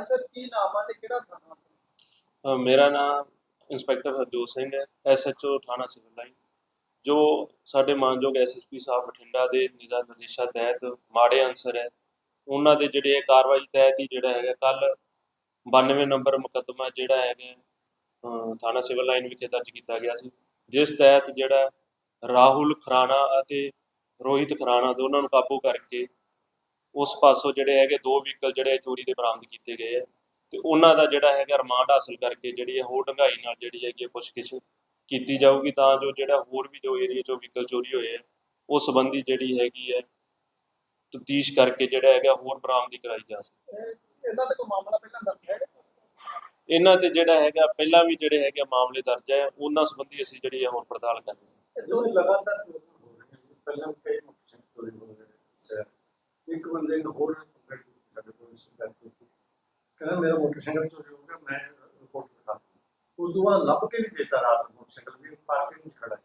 ਹਾਂ ਸਰ ਕੀ ਨਾਮ ਆ ਤੇ ਕਿਹੜਾ ਥਾਣਾ ਅ, ਮੇਰਾ ਨਾਮ ਇੰਸਪੈਕਟਰ ਹਰਜੋਤ ਸਿੰਘ ਹੈ ਐਸਐਚਓ ਥਾਣਾ ਸਿਵਲ ਲਾਈਨ। ਜੋ ਸਾਡੇ ਮਾਨਯੋਗ ਐਸਐਸਪੀ ਸਾਹਿਬ ਬਠਿੰਡਾ ਦੇ ਨਿਗਾਹ ਨਿਰਦੇਸ਼ਾਂ ਤਹਿਤ ਮਾੜੇ ਅਨਸਰ ਹੈ ਉਹਨਾਂ ਦੇ ਜਿਹੜੇ ਇਹ ਕਾਰਵਾਈ ਤਹਿਤ ਹੀ ਜਿਹੜਾ ਹੈਗਾ ਕੱਲ 92 ਨੰਬਰ ਮੁਕੱਦਮਾ ਜਿਹੜਾ ਹੈਗਾ ਅ, ਥਾਣਾ ਸਿਵਲ ਲਾਈਨ ਵਿਖੇ ਦਰਜ ਕੀਤਾ ਗਿਆ ਸੀ। ਜਿਸ ਤਹਿਤ ਜਿਹੜਾ ਰਾਹੁਲ ਖਰਾਣਾ ਅਤੇ ਰੋਹਿਤ ਖਰਾਣਾ ਦੋਨਾਂ ਨੂੰ ਕਾਬੂ ਕਰਕੇ ਉਸ ਪਾਸੋਂ ਜਿਹੜੇ ਹੈਗੇ ਦੋ ਵਹੀਕਲ ਜਿਹੜੇ ਚੋਰੀ ਦੇ ਬਰਾਮਦ ਕੀਤੇ ਗਏ ਹੈ ਤੇ ਉਹਨਾਂ ਦਾ ਜਿਹੜਾ ਹੈਗਾ ਰਿਮਾਂਡ ਹਾਸਲ ਕਰਕੇ ਜਿਹੜੀ ਹੈ ਹੋਰ ਡੰਗਾਈ ਨਾਲ ਜਿਹੜੀ ਹੈਗੀ ਪੁੱਛਗਿੱਛ ਕੀਤੀ ਜਾਊਗੀ ਤਾਂ ਜੋ ਜਿਹੜਾ ਹੋਰ ਵੀ ਜੋ ਏਰੀਆ ਚੋਂ ਵਹੀਕਲ ਚੋਰੀ ਹੋਏ ਹੈ ਉਸ ਸੰਬੰਧੀ ਜਿਹੜੀ ਹੈਗੀ ਹੈ ਤਫਤੀਸ਼ ਕਰਕੇ ਜਿਹੜਾ ਹੈਗਾ ਹੋਰ ਬਰਾਮਦੀ ਕਰਾਈ ਜਾ ਸਕੇ ਇਹ- ਇਹਨਾਂ ਤੇ ਕੋਈ ਮਾਮਲਾ ਪਹਿਲਾਂ ਦਰਜ ਹੈ? ਇਹਨਾਂ ਤੇ ਜਿਹੜਾ ਹੈਗਾ ਪਹਿਲਾਂ ਵੀ ਜਿਹੜੇ ਹੈਗੇ ਮਾਮਲੇ ਦਰਜ ਹੈ ਉਹਨਾਂ ਸੰਬੰਧੀ ਅਸੀਂ ਜਿਹੜੀ ਹੈ ਹੋਰ ਪੜਤਾਲ ਕਰ ਰਹੇ ਹਾਂ। ਲਗਾਤਾਰ। ਪਹਿਲਾਂ ਕਈ ਮੋਟਰਸਾਈਕਲ ਚੋਰੀ ਹੋ ਸਰ। ਇੱਕ ਬੰਦੇ ਨੂੰ ਹੋਰ ਕੰਪਲੇਂਟ ਸਾਡੇ ਕੋਲ ਸ਼ਿਕਾਇਤ ਕੀਤੀ ਕਹਿੰਦਾ ਮੇਰਾ ਮੋਟਰਸਾਈਕਲ ਚੋਰੀ ਹੋ ਗਿਆ ਮੈਂ ਰਿਪੋਰਟ ਲਿਖਾ ਉਸ ਤੋਂ ਬਾਅਦ ਲੱਭ ਕੇ ਵੀ ਦਿੱਤਾ ਰਾਤ ਨੂੰ ਮੋਟਰਸਾਈਕਲ ਵੀ ਪਾਰਕਿੰਗ ਵਿੱਚ ਖੜਾ।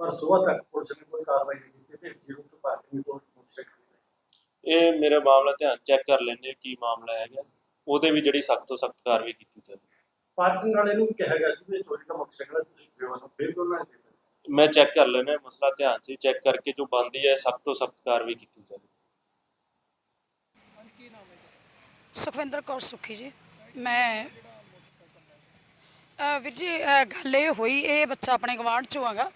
ਪਰ ਸਵੇਰ ਤੱਕ ਪੁਲਿਸ ਨੇ ਕੋਈ ਕਾਰਵਾਈ ਨਹੀਂ ਕੀਤੀ ਤੇ ਜ਼ੀਰੋ ਤੋਂ ਪਾਰਕਿੰਗ ਤੋਂ ਮੋਟਰਸਾਈਕਲ ਇਹ ਮੇਰੇ ਮਾਮਲਾ ਧਿਆਨ ਚੈੱਕ ਕਰ ਹਾਂ ਕੀ ਮਾਮਲਾ ਹੈਗਾ। ਉਹਦੇ ਵੀ ਜਿਹੜੀ ਸਖਤ ਤੋਂ ਸਖਤ ਕਾਰਵਾਈ ਕੀਤੀ ਜਾਵੇ। ਪਾਰਕਿੰਗ ਵਾਲੇ ਨੂੰ ਕਿਹਾ ਗਿਆ ਸੀ ਵੀ ਚੋਰੀ ਦਾ ਮੋਟਰਸਾਈਕਲ ਤੁਸੀਂ ਕਿਉਂ ਨਾ ਫਿਰ ਉਹਨਾਂ ਨੇ। ਮੈਂ ਚੈੱਕ ਕਰ ਲੈਣਾ ਮਸਲਾ ਧਿਆਨ 'ਚ ਚੈੱਕ ਕਰਕੇ ਜੋ ਬੰਦੀ ਹੈ ਸਖਤ ਤੋਂ ਸਖਤ ਕਾਰਵਾਈ ਕੀਤੀ ਜਾਵੇ। ਸੁਖਵਿੰਦਰ ਕੌਰ ਸੁਖੀ ਜੀ। ਮੈਂ, ਅਹ ਵੀਰ ਜੀ, ਅਹ ਗੱਲ ਇਹ ਹੋਈ, ਇਹ ਬੱਚਾ ਆਪਣੇ ਗਵਾਂਢ ਚੋਂ ਹੈਗਾ,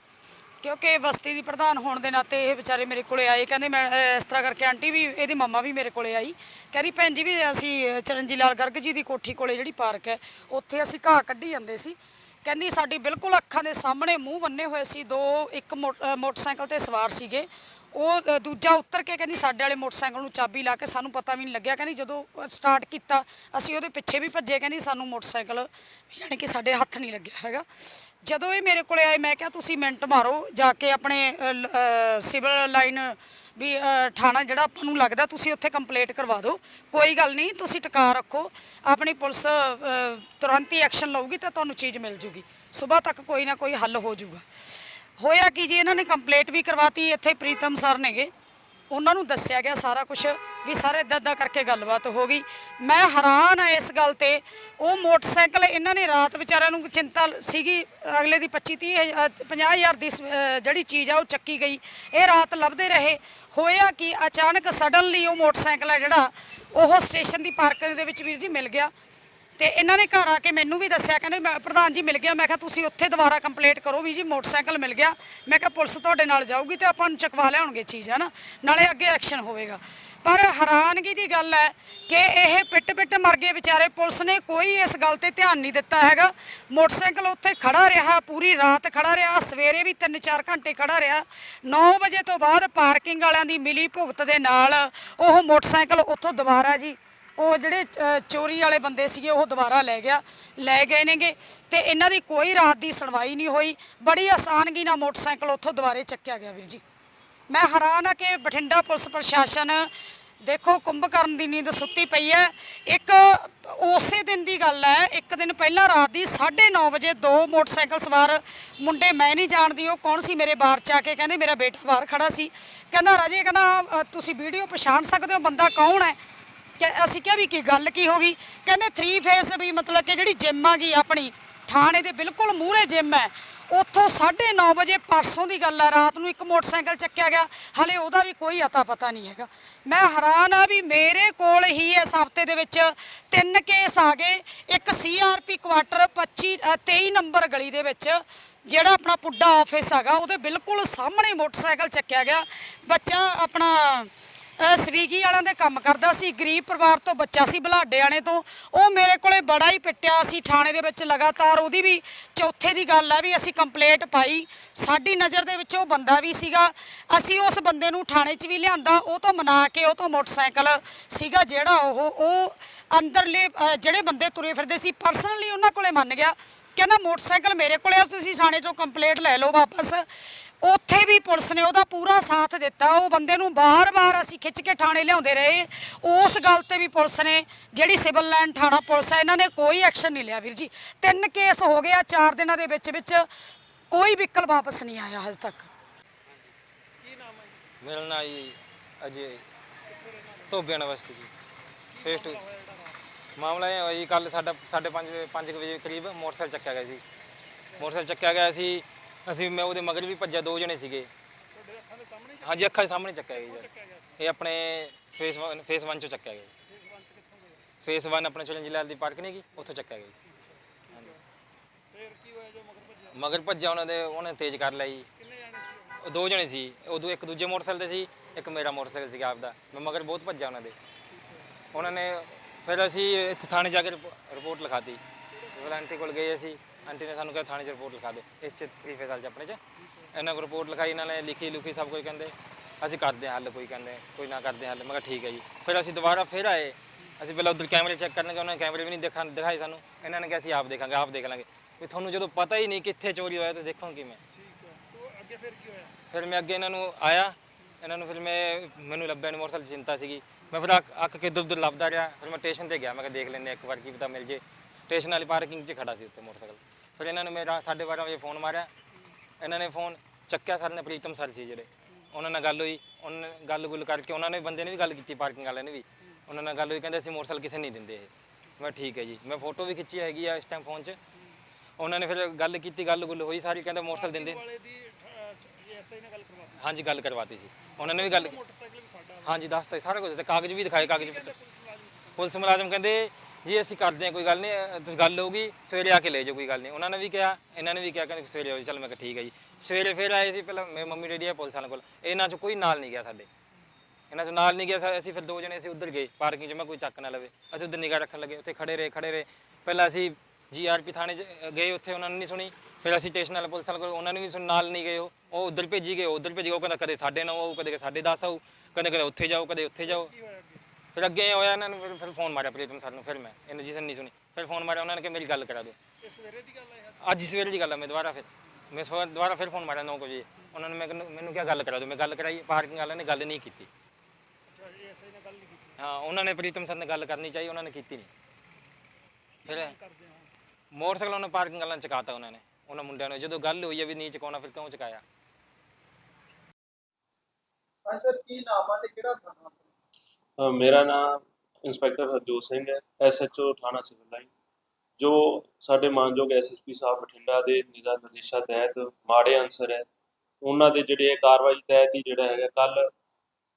ਕਿਉਂਕਿ ਬਸਤੀ ਦੀ ਪ੍ਰਧਾਨ ਹੋਣ ਦੇ ਨਾਤੇ ਇਹ ਵਿਚਾਰੇ ਮੇਰੇ ਕੋਲੇ ਆਏ। ਕਹਿੰਦੇ ਮੈਂ, ਅਹ ਇਸ ਤਰ੍ਹਾਂ ਕਰਕੇ ਆਂਟੀ ਵੀ, ਇਹਦੀ ਮੰਮਾ ਵੀ ਮੇਰੇ ਕੋਲੇ ਆਈ। ਕਹਿੰਦੀ, ਭੈਣ ਜੀ ਵੀ ਅਸੀਂ, ਅਹ ਚਰਨਜੀ ਲਾਲ ਗਰਗ ਜੀ ਦੀ ਕੋਠੀ ਕੋਲੇ ਜਿਹੜੀ ਪਾਰਕ ਹੈ, ਉੱਥੇ ਅਸੀਂ ਘਾਹ ਕੱਢੀ ਜਾਂਦੇ ਸੀ। ਕਹਿੰਦੀ, ਸਾਡੀ ਬਿਲਕੁਲ ਅੱਖਾਂ ਦੇ ਸਾਹਮਣੇ ਮੂੰਹ ਬੰਨੇ ਹੋਏ ਸੀ, ਦੋ, ਇੱਕ ਮੋ- ਅਹ ਮੋਟਰਸਾਈਕਲ ਤੇ ਸਵਾਰ ਸੀਗੇ। ਉਹ ਦੂਜਾ ਉੱਤਰ ਕੇ ਕਹਿੰਦੀ ਸਾਡੇ ਵਾਲੇ ਮੋਟਰਸਾਈਕਲ ਨੂੰ ਚਾਬੀ ਲਾ ਕੇ ਸਾਨੂੰ ਪਤਾ ਵੀ ਨਹੀਂ ਲੱਗਿਆ। ਕਹਿੰਦੀ ਜਦੋਂ ਸਟਾਰਟ ਕੀਤਾ ਅਸੀਂ ਉਹਦੇ ਪਿੱਛੇ ਵੀ ਭੱਜੇ। ਕਹਿੰਦੀ ਸਾਨੂੰ ਮੋਟਰਸਾਈਕਲ ਯਾਨੀ ਕਿ ਸਾਡੇ ਹੱਥ ਨਹੀਂ ਲੱਗਿਆ ਹੈਗਾ। ਜਦੋਂ ਇਹ ਮੇਰੇ ਕੋਲੇ ਆਏ ਮੈਂ ਕਿਹਾ ਤੁਸੀਂ ਮਿੰਟ ਮਾਰੋ ਜਾ ਕੇ ਆਪਣੇ ਸਿਵਲ ਲਾਈਨ ਵੀ ਅ, ਥਾਣਾ ਜਿਹੜਾ ਆਪਾਂ ਨੂੰ ਲੱਗਦਾ ਤੁਸੀਂ ਉੱਥੇ ਕੰਪਲੇਂਟ ਕਰਵਾ ਦਿਓ। ਕੋਈ ਗੱਲ ਨਹੀਂ ਤੁਸੀਂ ਟਿਕਾ ਰੱਖੋ। ਆਪਣੀ ਪੁਲਿਸ ਤੁਰੰਤ ਹੀ ਐਕਸ਼ਨ ਲਊਗੀ ਤਾਂ ਤੁਹਾਨੂੰ ਚੀਜ਼ ਮਿਲ ਜੂਗੀ। ਸਵੇਰ ਤੱਕ ਕੋਈ ਨਾ ਕੋਈ ਹੱਲ ਹੋ ਜਾਊਗਾ ਹੋਇਆ ਕਿ ਜੀ? ਇਹਨਾਂ ਨੇ ਕੰਪਲੇਂਟ ਵੀ ਕਰਵਾਤੀ, ਇੱਥੇ ਪ੍ਰੀਤਮ ਸਰ ਨੇਗੇ। ਉਹਨਾਂ ਨੂੰ ਦੱਸਿਆ ਗਿਆ ਸਾਰਾ ਕੁਝ ਵੀ ਸਾਰੇ ਇਦਾਂ ਇਦਾਂ ਕਰਕੇ ਗੱਲਬਾਤ ਹੋ ਗਈ। ਮੈਂ ਹੈਰਾਨ ਆ ਇਸ ਗੱਲ ਤੇ। ਉਹ ਮੋਟਰਸਾਈਕਲ ਇਹਨਾਂ ਨੇ ਰਾਤ ਵਿਚਾਰਿਆਂ ਨੂੰ ਚਿੰਤਾ ਸੀਗੀ। ਅਗਲੇ ਦੀ 25 30 50000 ਦੀ ਸ- ਅਹ, ਜਿਹੜੀ ਚੀਜ਼ ਆ, ਉਹ ਚੱਕੀ ਗਈ। ਇਹ ਰਾਤ ਲੱਭਦੇ ਰਹੇ। ਹੋਇਆ ਕਿ? ਅਚਾਨਕ ਸਡਨਲੀ ਉਹ ਮੋਟਰਸਾਈਕਲ ਹੈ ਜਿਹੜਾ, ਉਹ ਸਟੇਸ਼ਨ ਦੀ ਪਾਰਕਿੰਗ ਦੇ ਵਿੱਚ ਵੀਰ ਜੀ ਮਿਲ ਗਿਆ। ਤੇ ਇਹਨਾਂ ਨੇ ਘਰ ਆ ਕੇ ਮੈਨੂੰ ਵੀ ਦੱਸਿਆ, ਕਹਿੰਦੇ ਮੈਂ, ਪ੍ਰਧਾਨ ਜੀ ਮਿਲ ਗਿਆ ਮੈਂ ਕਿਹਾ, ਤੁਸੀਂ ਉੱਥੇ ਦੁਬਾਰਾ ਕੰਪਲੇਂਟ ਕਰੋ ਵੀ ਜੀ, ਮੋਟਰਸਾਈਕਲ ਮਿਲ ਗਿਆ। ਮੈਂ ਕਿਹਾ, ਪੁਲਿਸ ਤੁਹਾਡੇ ਨਾਲ ਜਾਊਗੀ ਤੇ ਆਪਾਂ ਨੂੰ ਚਕਵਾ ਲਿਆਉਣਗੇ ਚੀਜ਼, ਹੈ ਨਾ? ਨਾਲੇ ਅੱਗੇ ਐਕਸ਼ਨ ਹੋਵੇਗਾ। ਪਰ ਹੈਰਾਨਗੀ ਦੀ ਗੱਲ ਹੈ ਕਿ ਇਹ ਪਿੱਟ ਪਿੱਟ ਮਰ ਗਏ ਵਿਚਾਰੇ। ਪੁਲਿਸ ਨੇ ਕੋਈ ਇਸ ਗੱਲ ਤੇ ਧਿਆਨ ਨਹੀਂ ਦਿੱਤਾ ਹੈਗਾ। ਮੋਟਰਸਾਈਕਲ ਉੱਥੇ ਖੜਾ ਰਿਹਾ, ਪੂਰੀ ਰਾਤ ਖੜਾ ਰਿਹਾ, ਸਵੇਰੇ ਵੀ 3-4 ਘੰਟੇ ਖੜਾ ਰਿਹਾ। 9 ਵਜੇ ਤੋਂ ਬਾਅਦ ਪਾਰਕਿੰਗ ਵਾਲਿਆਂ ਦੀ ਮਿਲੀ ਭੁਗਤ ਦੇ ਨਾਲ ਉਹ ਮੋਟਰਸਾਈਕਲ ਉੱਥੋਂ ਦੁਬਾਰਾ ਜੀ ਉਹ ਜਿਹੜੇ ਅ, ਚੋਰੀ ਵਾਲੇ ਬੰਦੇ ਸੀਗੇ ਉਹ ਦੁਬਾਰਾ ਲੈ ਗਿਆ ਲੈ ਗਏ ਨੇਗੇ ਤੇ ਇਹਨਾਂ ਦੀ ਕੋਈ ਰਾਤ ਦੀ ਸੁਣਵਾਈ ਨਹੀਂ ਹੋਈ। ਬੜੀ ਆਸਾਨਗੀ ਨਾਲ ਮੋਟਰਸਾਈਕਲ ਉੱਥੋਂ ਦੁਬਾਰੇ ਚੱਕਿਆ ਗਿਆ ਵੀਰ ਜੀ। ਮੈਂ ਹੈਰਾਨ ਆ ਕਿ ਬਠਿੰਡਾ ਪੁਲਿਸ ਪ੍ਰਸ਼ਾਸਨ ਦੇਖੋ ਕੁੰਭਕਰਨ ਦੀ ਨੀਂਦ ਸੁੱਤੀ ਪਈ ਹੈ। ਇੱਕ ਉਸੇ ਦਿਨ ਦੀ ਗੱਲ ਹੈ ਇੱਕ ਦਿਨ ਪਹਿਲਾਂ ਰਾਤ ਦੀ 9:30 ਵਜੇ ਦੋ ਮੋਟਰਸਾਈਕਲ ਸਵਾਰ ਮੁੰਡੇ ਮੈਂ ਨਹੀਂ ਜਾਣਦੀ ਉਹ ਕੌਣ ਸੀ ਮੇਰੇ ਬਾਹਰ ਚ ਆ ਕੇ ਕਹਿੰਦੇ ਮੇਰਾ ਬੇਟਾ ਬਾਹਰ ਖੜਾ ਸੀ। ਕਹਿੰਦਾ ਰਾਜੇ ਕਹਿੰਦਾ ਅ, ਤੁਸੀਂ ਵੀਡੀਓ ਪਛਾਣ ਸਕਦੇ ਹੋ ਬੰਦਾ ਕੌਣ ਹੈ? ਕਿ ਅਸੀਂ ਕਿਹਾ ਵੀ ਕੀ ਗੱਲ ਕੀ ਹੋ ਗਈ? ਕਹਿੰਦੇ 3 ਫੇਸ ਵੀ ਮਤਲਬ ਕਿ ਜਿਹੜੀ ਜਿਮ ਆ ਗਈ ਆਪਣੀ ਥਾਣੇ ਦੇ ਬਿਲਕੁਲ ਮੂਹਰੇ ਜਿਮ ਹੈ। ਉੱਥੋਂ 9:30 ਵਜੇ ਪਰਸੋਂ ਦੀ ਗੱਲ ਹੈ ਰਾਤ ਨੂੰ ਇੱਕ ਮੋਟਰਸਾਈਕਲ ਚੱਕਿਆ ਗਿਆ। ਹਲੇ ਉਹਦਾ ਵੀ ਕੋਈ ਅਤਾ ਪਤਾ ਨਹੀਂ ਹੈਗਾ। ਮੈਂ ਹੈਰਾਨ ਆ ਵੀ ਮੇਰੇ ਕੋਲ ਹੀ ਇਸ ਹਫ਼ਤੇ ਦੇ ਵਿੱਚ ਤਿੰਨ ਕੇਸ ਆ ਗਏ। ਇੱਕ ਸੀਆਰਪੀ ਕੁਆਟਰ 25 ਅ, 23 ਨੰਬਰ ਗਲੀ ਦੇ ਵਿੱਚ ਜਿਹੜਾ ਆਪਣਾ ਪੁੱਡਾ ਆਫਿਸ ਹੈਗਾ ਉਹਦੇ ਬਿਲਕੁਲ ਸਾਹਮਣੇ ਮੋਟਰਸਾਈਕਲ ਚੱਕਿਆ ਗਿਆ। ਬੱਚਾ ਆਪਣਾ ਸਵੀਗੀ ਵਾਲਿਆਂ ਦੇ ਕੰਮ ਕਰਦਾ ਸੀ, ਗਰੀਬ ਪਰਿਵਾਰ ਤੋਂ ਬੱਚਾ ਸੀ ਬਲਾਡਿਆਣੇ ਤੋਂ। ਉਹ ਮੇਰੇ ਕੋਲੇ ਬੜਾ ਹੀ ਪਿੱਟਿਆ ਸੀ ਥਾਣੇ ਦੇ ਵਿੱਚ ਲਗਾਤਾਰ। ਉਹਦੀ ਵੀ ਚੌਥੇ ਦੀ ਗੱਲ ਆ ਵੀ ਅਸੀਂ ਕੰਪਲੇਂਟ ਪਾਈ। ਸਾਡੀ ਨਜ਼ਰ ਦੇ ਵਿੱਚ ਉਹ ਬੰਦਾ ਵੀ ਸੀਗਾ। ਅਸੀਂ ਉਸ ਬੰਦੇ ਨੂੰ ਥਾਣੇ 'ਚ ਵੀ ਲਿਆਂਦਾ। ਉਹ ਤੋਂ ਮਨਾ ਕੇ ਉਹ ਤੋਂ ਮੋਟਰਸਾਈਕਲ ਸੀਗਾ ਜਿਹੜਾ ਉਹ। ਉਹ ਅੰਦਰਲੇ ਜਿਹੜੇ ਬੰਦੇ ਤੁਰੇ ਫਿਰਦੇ ਸੀ ਪਰਸਨਲੀ ਉਹਨਾਂ ਕੋਲੇ ਮੰਨ ਗਿਆ। ਕਹਿੰਦਾ ਮੋਟਰਸਾਈਕਲ ਮੇਰੇ ਕੋਲੇ ਆ, ਤੁਸੀਂ ਥਾਣੇ ਤੋਂ ਕੰਪਲੇਂਟ ਲੈ ਲਓ ਵਾਪਸ। ਉੱਥੇ ਵੀ ਪੁਲਿਸ ਨੇ ਉਹਦਾ ਪੂਰਾ ਸਾਥ ਦਿੱਤਾ। ਉਹ ਬੰਦੇ ਨੂੰ ਬਾਰ-ਬਾਰ ਅਸੀਂ ਖਿੱਚ ਕੇ ਥਾਣੇ ਲਿਆਉਂਦੇ ਰਹੇ। ਉਸ ਗੱਲ ਤੇ ਵੀ ਪੁਲਿਸ ਨੇ ਜਿਹੜੀ ਸਿਵਲ ਲਾਈਨ ਥਾਣਾ ਪੁਲਿਸ ਹੈ ਇਹਨਾਂ ਨੇ ਕੋਈ ਐਕਸ਼ਨ ਨਹੀਂ ਲਿਆ ਵੀਰ ਜੀ। ਤਿੰਨ ਕੇਸ ਹੋ ਗਏ ਆ ਚਾਰ ਦਿਨਾਂ ਦੇ ਵਿੱਚ ਵਿੱਚ ਕੋਈ ਵਹੀਕਲ ਵਾਪਸ ਨਹੀਂ ਆਇਆ ਹਜੇ ਤੱਕ। ਮੇਰਾ ਨਾਂ ਜੀ ਅਜੇ ਧੋਬਿਆਣਾ ਬਸਤੀ ਜੀ। ਫੇਸ ਟੂ ਮਾਮਲਾ ਇਹ ਹੋਇਆ ਜੀ ਕੱਲ ਸਾਡਾ ਸਾਢੇ ਪੰਜ ਵਜੇ ਪੰਜ ਕੁ ਵਜੇ ਕਰੀਬ ਮੋਟਰਸਾਈਕਲ ਚੱਕਿਆ ਗਿਆ ਸੀ। ਮੋਟਰਸਾਈਕਲ ਚੱਕਿਆ ਗਿਆ ਸੀ। ਅਸੀਂ, ਮੈਂ ਉਹਦੇ ਮਗਰ ਵੀ ਭੱਜਿਆ, ਦੋ ਜਣੇ ਸੀਗੇ। ਹਾਂਜੀ, ਅੱਖਾਂ ਦੇ ਸਾਹਮਣੇ ਚੱਕਿਆ ਗਿਆ ਜੀ। ਇਹ ਆਪਣੇ ਫੇਸ 1 ਫੇਸ 1 ਚੋਂ ਚੱਕਿਆ ਗਿਆ ਜੀ। ਫੇਸ 1 ਆਪਣੇ ਚਲੰਜੀ ਲਾਲ ਦੀ ਪਾਰਕ ਨਹੀਂ ਗਈ ਉੱਥੋਂ ਚੱਕਿਆ ਗਿਆ ਜੀ। ਮਗਰ ਭੱਜਿਆ ਉਹਨਾਂ ਦੇ, ਉਹਨੇ ਤੇਜ਼ ਕਰ ਲਿਆ ਜੀ। ਉਹ ਦੋ ਜਣੇ ਸੀ। ਉਦੋਂ ਇੱਕ ਦੂਜੇ ਮੋਟਰਸਾਈਕਲ ਤੇ ਸੀ, ਇੱਕ ਮੇਰਾ ਮੋਟਰਸਾਈਕਲ ਸੀਗਾ ਆਪਦਾ। ਮੈਂ ਮਗਰ ਬਹੁਤ ਭੱਜਿਆ ਉਹਨਾਂ ਦੇ। ਉਹਨਾਂ ਨੇ ਫਿਰ ਅਸੀਂ ਇੱਥੇ ਥਾਣੇ ਜਾ ਕੇ ਰਿਪੋ- ਰਿਪੋਰਟ ਲਿਖਾਤੀ। ਵਲੰਟੀ ਕੋਲ ਗਏ ਅਸੀਂ। ਆਂਟੀ ਨੇ ਸਾਨੂੰ ਕਿਹਾ ਥਾਣੇ 'ਚ ਰਿਪੋਰਟ ਲਿਖਾ ਦਿਓ। ਇਸ 'ਚ ਤਰੀਫੇ ਸਾਲ 'ਚ ਆਪਣੇ 'ਚ। ਇਹਨਾਂ ਕੋਲ ਰਿਪੋਰਟ ਲਿਖਾਈ, ਇਹਨਾਂ ਨੇ ਲਿਖੀ ਲੁਖੀ ਸਭ ਕੁਝ ਕਹਿੰਦੇ। ਅਸੀਂ ਕਰਦੇ ਹਾਂ ਹੱਲ, ਕੋਈ ਕਹਿੰਦੇ, ਕੋਈ ਨਾ ਕਰਦੇ ਹਾਂ ਹੱਲ। ਮੈਂ ਕਿਹਾ ਠੀਕ ਹੈ ਜੀ। ਫਿਰ ਅਸੀਂ ਦੁਬਾਰਾ ਫਿਰ ਆਏ। ਅਸੀਂ ਪਹਿਲਾਂ ਉਧਰ ਕੈਮਰੇ ਚੈੱਕ ਕਰਨ ਗਏ ਉਹਨਾਂ ਨੇ ਕੈਮਰੇ ਵੀ ਨਹੀਂ ਦਿਖਾ ਦਿਖਾਏ ਸਾਨੂੰ। ਇਹਨਾਂ ਨੇ ਕਿਹਾ ਅਸੀਂ ਆਪ ਦੇਖਾਂਗੇ, ਆਪ ਦੇਖ ਲਾਂਗੇ। ਵੀ ਤੁਹਾਨੂੰ ਜਦੋਂ ਪਤਾ ਹੀ ਨਹੀਂ ਕਿੱਥੇ ਚੋਰੀ ਹੋਇਆ, ਤਾਂ ਦੇਖੋ ਕਿਵੇਂ। ਫਿਰ ਮੈਂ ਅੱਗੇ ਇਹਨਾਂ ਨੂੰ ਆਇਆ। ਇਹਨਾਂ ਨੂੰ ਫਿਰ ਮੈਂ, ਮੈਨੂੰ ਲੱਭਿਆ ਨਹੀਂ ਮੋਟਰਸਾਈਕਲ 'ਚ ਚਿੰਤਾ ਸੀਗੀ। ਮੈਂ ਫਿਰ ਅੱਕ ਅੱਕ ਕੇ ਇੱਧਰ ਉੱਧਰ ਲੱਭਦਾ ਰਿਹਾ। ਫਿਰ ਮੈਂ ਸਟੇਸ਼ਨ ਤੇ ਗਿਆ। ਮੈਂ ਕਿਹਾ ਦੇਖ ਲੈਂਦੇ ਹਾਂ ਇੱਕ ਵਾਰ ਕੀ ਪਤਾ ਮਿਲ ਜੇ। ਸਟੇਸ਼ਨ ਵਾਲੀ ਪਾਰਕਿੰਗ 'ਚ ਖੜਾ ਸੀ ਉੱਤੇ ਮੋਟਰਸਾਈਕਲ। ਫਿਰ ਇਹਨਾਂ ਨੇ ਮੇਰਾ 12:30 ਵਜੇ ਫੋਨ ਮਾਰਿਆ। ਇਹਨਾਂ ਨੇ ਫੋਨ ਚੱਕਿਆ ਸਰ ਨੇ ਪ੍ਰੀਤਮ ਸਰ ਸੀ ਜਿਹੜੇ। ਉਹਨਾਂ ਨਾਲ ਗੱਲ ਹੋਈ। ਉਹਨਾਂ ਨੇ ਗੱਲ ਗੁੱਲ ਕਰਕੇ ਉਹਨਾਂ ਨੇ ਬੰਦੇ ਨੇ ਵੀ ਗੱਲ ਕੀਤੀ ਪਾਰਕਿੰਗ ਵਾਲਿਆਂ ਨੇ ਵੀ। ਉਹਨਾਂ ਨਾਲ ਗੱਲ ਹੋਈ ਕਹਿੰਦੇ ਅਸੀਂ ਮੋਟਰਸਾਈਕਲ ਕਿਸੇ ਨਹੀਂ ਦਿੰਦੇ ਇਹ। ਮੈਂ ਠੀਕ ਹੈ ਜੀ। ਮੈਂ ਫੋਟੋ ਵੀ ਖਿੱਚੀ ਹੈਗੀ ਆ ਇਸ ਟਾਈਮ ਫੋਨ 'ਚ। ਉਹਨਾਂ ਨੇ ਫਿਰ ਗੱਲ ਕੀਤੀ ਗੱਲ ਗੁੱਲ ਹੋਈ ਸਾਰੀ ਕਹਿੰਦੇ ਮੋਟਰਸਾਈਕਲ ਦਿੰਦੇ। ਹਾਂਜੀ ਗੱਲ ਕਰਵਾਤੀ ਸੀ। ਉਹਨਾਂ ਨੇ ਵੀ ਗੱਲ ਹਾਂਜੀ ਦੱਸਤਾ ਸਾਰਾ ਕੁਝ। ਤੇ ਕਾਗਜ਼ ਵੀ ਦਿਖਾਏ ਕਾਗਜ਼ ਵੀ ਪੁਲਿਸ ਮੁਲਾਜ਼ਮ ਕਹਿੰਦੇ ਜੀ ਅਸੀਂ ਕਰਦੇ ਹਾਂ, ਕੋਈ ਗੱਲ ਨਹੀਂ, ਅਹ ਤੁਸੀਂ ਗੱਲ ਹੋਊਗੀ, ਸਵੇਰੇ ਆ ਕੇ ਲੈ ਜਾਓ, ਕੋਈ ਗੱਲ ਨਹੀਂ। ਉਹਨਾਂ ਨੇ ਵੀ ਕਿਹਾ, ਇਹਨਾਂ ਨੇ ਵੀ ਕਿਹਾ ਕਿ ਸਵੇਰੇ ਆਓ ਚੱਲ ਮੈਂ ਕਿਹਾ ਠੀਕ ਹੈ ਜੀ। ਸਵੇਰੇ ਫਿਰ ਆਏ ਸੀ, ਪਹਿਲਾਂ ਮੇਰੇ ਮੰਮੀ ਡੈਡੀ ਆ ਪੁਲਿਸ ਵਾਲਿਆਂ ਕੋਲ। ਇਹਨਾਂ 'ਚ ਕੋਈ ਨਾਲ ਨਹੀਂ ਗਿਆ ਸਾਡੇ। ਇਹਨਾਂ 'ਚ ਨਾਲ ਨਹੀਂ ਗਿਆ, ਸਾ- ਅਸੀਂ ਫਿਰ ਦੋ ਜਣੇ ਅਸੀਂ ਉੱਧਰ ਗਏ, ਪਾਰਕਿੰਗ 'ਚ। ਮੈਂ ਕੋਈ ਚੱਕ ਨਾ ਲਵੇ। ਅਸੀਂ ਉੱਧਰ ਨਿਗਾਹ ਰੱਖਣ ਲੱਗੇ, ਉੱਥੇ ਖੜੇ ਰਹੇ ਖੜੇ ਰਹੇ। ਪਹਿਲਾਂ ਅਸੀਂ ਜੀਆਰਪੀ ਥਾਣੇ 'ਚ ਗਏ, ਉੱਥੇ ਉਹਨਾਂ ਨੇ ਨਹੀਂ ਸੁਣੀ। ਫਿਰ ਅਸੀਂ ਸਟੇਸ਼ਨ ਵਾਲੇ ਪੁਲਿਸ ਵਾਲੇ ਕੋਲ, ਉਹਨਾਂ ਨੇ ਵੀ ਸੁਣ ਨਾਲ ਨਹੀਂ ਗਏ ਉਹ। ਉਹ ਉੱਧਰ ਭੇਜੀ ਗਏ ਉੱਧਰ ਭੇਜੀ ਗਏ। ਉਹ ਕਹਿੰਦਾ ਕਦੇ ਸਾਡੇ ਨਾਲ ਆਊ ਕਦੇ ਸਾਡੇ 10 ਆਊ ਕਦੇ ਕਦੇ ਉੱਥੇ ਜਾਓ, ਕਦੇ ਉੱਥੇ ਜਾਓ। ਫਿਰ ਅੱਗੇ ਇਹ ਹੋਇਆ ਇਹਨਾਂ ਨੂੰ ਫਿਰ- ਫਿਰ ਫੋਨ ਮਾਰਿਆ ਪ੍ਰੀਤਮ ਸਰ ਨੂੰ ਫਿਰ ਮੈਂ ਇਹਨਾਂ ਜੀ ਸਰ ਨਹੀਂ ਸੁਣੀ। ਫਿਰ ਫੋਨ ਮਾਰਿਆ ਉਹਨਾਂ ਨੇ ਕਿ ਮੇਰੀ ਗੱਲ ਕਰਾ ਦਿਓ। ਅੱਜ ਹੀ ਸਵੇਰੇ ਦੀ ਗੱਲ ਹੈ ਮੈਂ ਦੁਬਾਰਾ ਫਿਰ ਮੈਂ ਸਵੇਰ ਦੁਬਾਰਾ ਫਿਰ ਫੋਨ ਮਾਰਿਆ 9 ਵਜੇ। ਉਹਨਾਂ ਨੇ ਮੈਨੂੰ ਮੈਨੂੰ ਕਿਹਾ ਗੱਲ ਕਰਾ ਦਿਓ ਮੈਂ ਗੱਲ ਕਰਾਈ ਪਾਰਕਿੰਗ ਵਾਲਿਆਂ ਨੇ ਗੱਲ ਨਹੀਂ ਕੀਤੀ। ਹਾਂ ਉਹਨਾਂ ਨੇ ਪ੍ਰੀਤਮ ਸਰ ਨੇ ਗੱਲ ਕਰਨੀ ਚਾਹੀ ਉਹਨਾਂ ਨੇ ਕੀਤੀ ਨਹੀਂ। ਫਿਰ ਮੋਟਰਸਾਈਕਲ ਉਹਨੇ ਪਾਰਕਿੰਗ ਵਾਲਿਆਂ ਨੇ ਚਕਾਤਾ ਉਹਨਾਂ ਨੇ ਉਹਨਾਂ ਮੁੰਡਿਆਂ ਨੇ। ਜਦੋਂ ਗੱਲ ਹੋਈ ਹੈ ਵੀ ਨਹੀਂ ਚਕਾਉਣਾ ਫਿਰ ਕਿਉਂ ਚਕਾਇਆ? ਹਾਂ ਸਰ ਕੀ ਨਾਮ ਆ ਤੇ ਕਿਹੜਾ ਥਾਣਾ? ਅ, ਮੇਰਾ ਨਾਮ ਇੰਸਪੈਕਟਰ ਹਰਜੋਤ ਸਿੰਘ ਹੈ ਐਸਐਚਓ ਥਾਣਾ ਸਿਵਲ ਲਾਈਨ ਜੋ ਸਾਡੇ ਮਾਨਯੋਗ ਐਸਐਸਪੀ ਸਾਹਿਬ ਬਠਿੰਡਾ ਦੇ ਨਿਗਾਹ ਨਿਰਦੇਸ਼ਾਂ ਤਹਿਤ ਮਾੜੇ ਅਨਸਰ ਹੈ। ਉਹਨਾਂ ਦੇ ਜਿਹੜੇ ਇਹ ਕਾਰਵਾਈ ਤਹਿਤ ਹੀ ਜਿਹੜਾ ਹੈਗਾ ਕੱਲ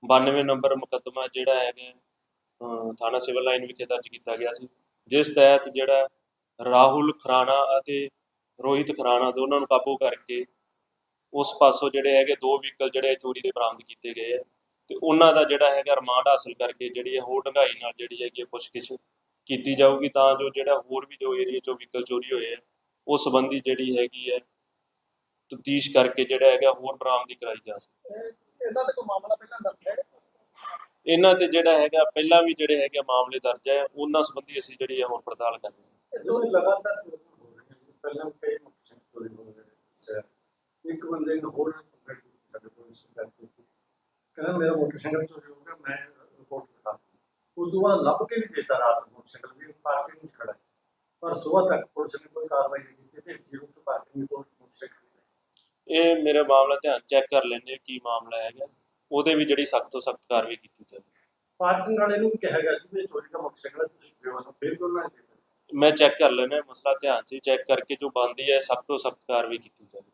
92 ਨੰਬਰ ਮੁਕੱਦਮਾ ਜਿਹੜਾ ਹੈਗਾ ਅ, ਥਾਣਾ ਸਿਵਲ ਲਾਈਨ ਵਿਖੇ ਦਰਜ ਕੀਤਾ ਗਿਆ ਸੀ ਜਿਸ ਤਹਿਤ ਜਿਹੜਾ ਰਾਹੁਲ ਖਰਾਣਾ ਅਤੇ ਰੋਹਿਤ ਖਰਾਣਾ ਦੋਨਾਂ ਨੂੰ ਕਾਬੂ ਕਰਕੇ ਉਸ ਪਾਸੋਂ ਜਿਹੜੇ ਹੈਗੇ ਦੋ ਵਹੀਕਲ ਜਿਹੜੇ ਚੋਰੀ ਦੇ ਬਰਾਮਦ ਕੀਤੇ ਗਏ ਹੈ। ਤੇ ਉਹਨਾਂ ਦਾ ਜਿਹੜਾ ਹੈਗਾ ਰਿਮਾਂਡ ਹਾਸਲ ਕਰਕੇ ਜਿਹੜੀ ਹੈ ਹੋਰ ਢੰਗਾਈ ਨਾਲ ਜਿਹੜੀ ਹੈਗੀ ਪੁੱਛਗਿੱਛ ਕੀਤੀ ਜਾਊਗੀ ਤਾਂ ਜੋ ਜਿਹੜਾ ਹੋਰ ਵੀ ਜੋ ਏਰੀਆ ਚੋਂ ਵਹੀਕਲ ਚੋਰੀ ਹੋਏ ਹੈ ਉਸ ਸੰਬੰਧੀ ਜਿਹੜੀ ਹੈਗੀ ਹੈ ਤਫਤੀਸ਼ ਕਰਕੇ ਜਿਹੜਾ ਹੈਗਾ ਹੋਰ ਬਰਾਮਦੀ ਕਰਾਈ ਜਾ ਸਕੇ ਇਹ- ਇਹਨਾਂ ਤੇ ਕੋਈ ਮਾਮਲਾ ਪਹਿਲਾਂ ਦਰਜ ਹੈ? ਇਹਨਾਂ ਤੇ ਜਿਹੜਾ ਹੈਗਾ ਪਹਿਲਾਂ ਵੀ ਜਿਹੜੇ ਹੈਗੇ ਮਾਮਲੇ ਦਰਜ ਹੈ ਉਹਨਾਂ ਸੰਬੰਧੀ ਅਸੀਂ ਜਿਹੜੀ ਹੈ ਹੋਰ ਪੜਤਾਲ ਕਰ ਰਹੇ ਹਾਂ। ਲਗਾਤਾਰ ਪਹਿਲਾਂ ਕਈ ਚੋਰੀ ਰਹੇ ਸਰ। ਇੱਕ ਬੰਦੇ ਨੂੰ ਹੋਰ ਕੰਪਲੇਂਟ ਕੀਤੀ ਸਾਡੇ ਕੋਲ ਇਸ ਗੱਲ ਤੇ ਕਹਿੰਦਾ ਮੇਰਾ ਮੋਟਰਸਾਈਕਲ ਚੋਰੀ ਹੋ ਗਿਆ ਮੈਂ ਰਿਪੋਰਟ ਲਿਖਾ ਉਸ ਤੋਂ ਬਾਅਦ ਲੱਭ ਕੇ ਵੀ ਦਿੱਤਾ ਰਾਤ ਨੂੰ ਮੋਟਰਸਾਈਕਲ ਵੀ ਪਾਰਕਿੰਗ ਵਿੱਚ ਖੜਾ। ਪਰ ਸਵੇਰ ਤੱਕ ਪੁਲਿਸ ਨੇ ਕੋਈ ਕਾਰਵਾਈ ਨਹੀਂ ਕੀਤੀ ਤੇ ਜੀਰੋ ਤੋਂ ਪਾਰਕਿੰਗ ਤੋਂ ਮੋਟਰਸਾਈਕਲ ਇਹ ਮੇਰੇ ਮਾਮਲਾ ਧਿਆਨ ਚੈੱਕ ਕਰ ਲੈਂਦੇ ਕੀ ਮਾਮਲਾ ਹੈਗਾ। ਉਹਦੇ ਵੀ ਜਿਹੜੀ ਸਖਤ ਤੋਂ ਸਖਤ ਕਾਰਵਾਈ ਕੀਤੀ ਜਾਵੇ। ਪਾਰਕਿੰਗ ਵਾਲੇ ਨੂੰ ਕਿਹਾ ਗਿਆ ਸੀ ਵੀ ਚੋਰੀ ਦਾ ਮੋਟਰਸਾਈਕਲ ਤੁਸੀਂ ਫਿਰ ਉਹਨਾਂ ਨੇ ਦੇ ਦਿੱਤਾ। ਮੈਂ ਚੈੱਕ ਕਰ ਲੈਣਾ ਮਸਲਾ ਧਿਆਨ 'ਚ ਚੈੱਕ ਕਰਕੇ ਜੋ ਬਣਦੀ ਹੈ ਸਖਤ ਤੋਂ ਸਖਤ ਕਾਰਵਾਈ ਕੀਤੀ ਜਾਵੇ।